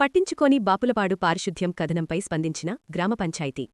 పట్టించుకోని బాపులపాడు పారిశుద్ధ్యం కథనంపై స్పందించిన గ్రామ పంచాయతీ.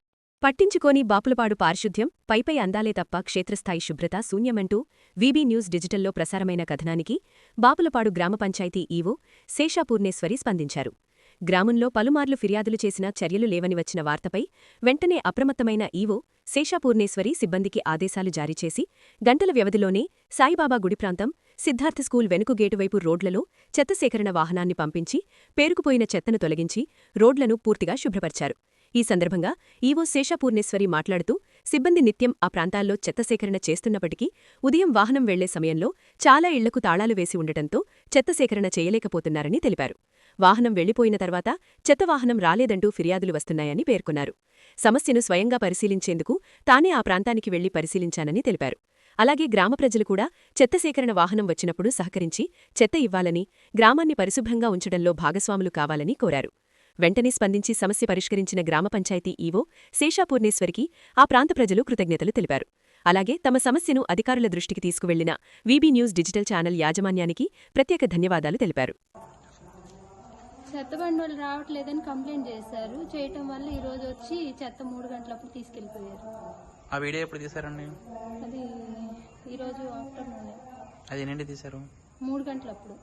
పట్టించుకోని బాపులపాడు పారిశుద్ధ్యం పైపై అందాలే తప్ప క్షేత్రస్థాయి శుభ్రత శూన్యమంటూ వీబీ న్యూస్ డిజిటల్లో ప్రసారమైన కథనానికి బాపులపాడు గ్రామ పంచాయతీ ఈవో శేషాపూర్ణేశ్వరి స్పందించారు. గ్రామంలో పలుమార్లు ఫిర్యాదులు చేసినా చర్యలు లేవని వచ్చిన వార్తపై వెంటనే అప్రమత్తమైన ఈవో శేషాపూర్ణేశ్వరి సిబ్బందికి ఆదేశాలు జారీ చేసి గంటల వ్యవధిలోనే సాయిబాబా గుడి ప్రాంతం సిద్ధార్థ స్కూల్ వెనుక గేటువైపు రోడ్లలో చెత్త సేకరణ వాహనాన్ని పంపించి పేరుకుపోయిన చెత్తను తొలగించి రోడ్లను పూర్తిగా శుభ్రపరిచారు. ఈ సందర్భంగా ఈవో శేషాపూర్ణేశ్వరి మాట్లాడుతూ సిబ్బంది నిత్యం ఆ ప్రాంతాల్లో చెత్త సేకరణ చేస్తున్నప్పటికీ ఉదయం వాహనం వెళ్ళే సమయంలో చాలా ఇళ్ళకు తాళాలు వేసి ఉండటంతో చెత్త సేకరణ చేయలేకపోతున్నారని తెలిపారు. వాహనం వెళ్ళిపోయిన తర్వాత చెత్త వాహనం రాలేదంటూ ఫిర్యాదులు వస్తున్నాయని పేర్కొన్నారు. సమస్యను స్వయంగా పరిశీలించేందుకు తానే ఆ ప్రాంతానికి వెళ్ళి పరిశీలించానని తెలిపారు. అలాగే గ్రామ ప్రజలు కూడా చెత్త సేకరణ వాహనం వచ్చినప్పుడు సహకరించి చెత్త ఇవ్వాలని గ్రామాన్ని పరిశుభ్రంగా ఉంచడంలో భాగస్వాములు కావాలని కోరారు. వెంటనే స్పందించి సమస్య పరిష్కరించిన గ్రామ పంచాయతీ ఈవో శేషాపూర్ణేశ్వరికి ఆ ప్రాంత ప్రజలు కృతజ్ఞతలు తెలిపారు. అలాగే తమ సమస్యను అధికారుల దృష్టికి తీసుకువెళ్ళిన వీబీ న్యూస్ డిజిటల్ ఛానల్ యాజమాన్యానికి ప్రత్యేక ధన్యవాదాలు తెలిపారు. చెత్త బండి వాళ్ళు రావట్లేదని కంప్లైంట్ చేశారు. చేయటం వల్ల ఈ రోజు వచ్చి చెత్త మూడు గంటలప్పుడు తీసుకెళ్ళిపోయారు. ఆ వీడియో ఎప్పుడు తీసారండి అది ఈరోజు ఆఫ్టర్నూన్. అది ఎన్నింటి తీశారు? మూడు గంటలప్పుడు.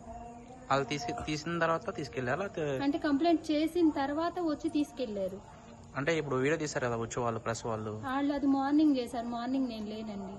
వాళ్ళు తీసి తీసిన తర్వాత తీసుకెళ్ళారా? అంటే కంప్లైంట్ చేసిన తర్వాత వచ్చి తీసుకెళ్ళారు అంటే ఇప్పుడు వీడియో తీశారు కదా వచ్చే వాళ్ళు ప్రెస్ వాళ్ళు. వాళ్ళు అది మార్నింగ్ చేశారు. మార్నింగ్ నేను లేనండి.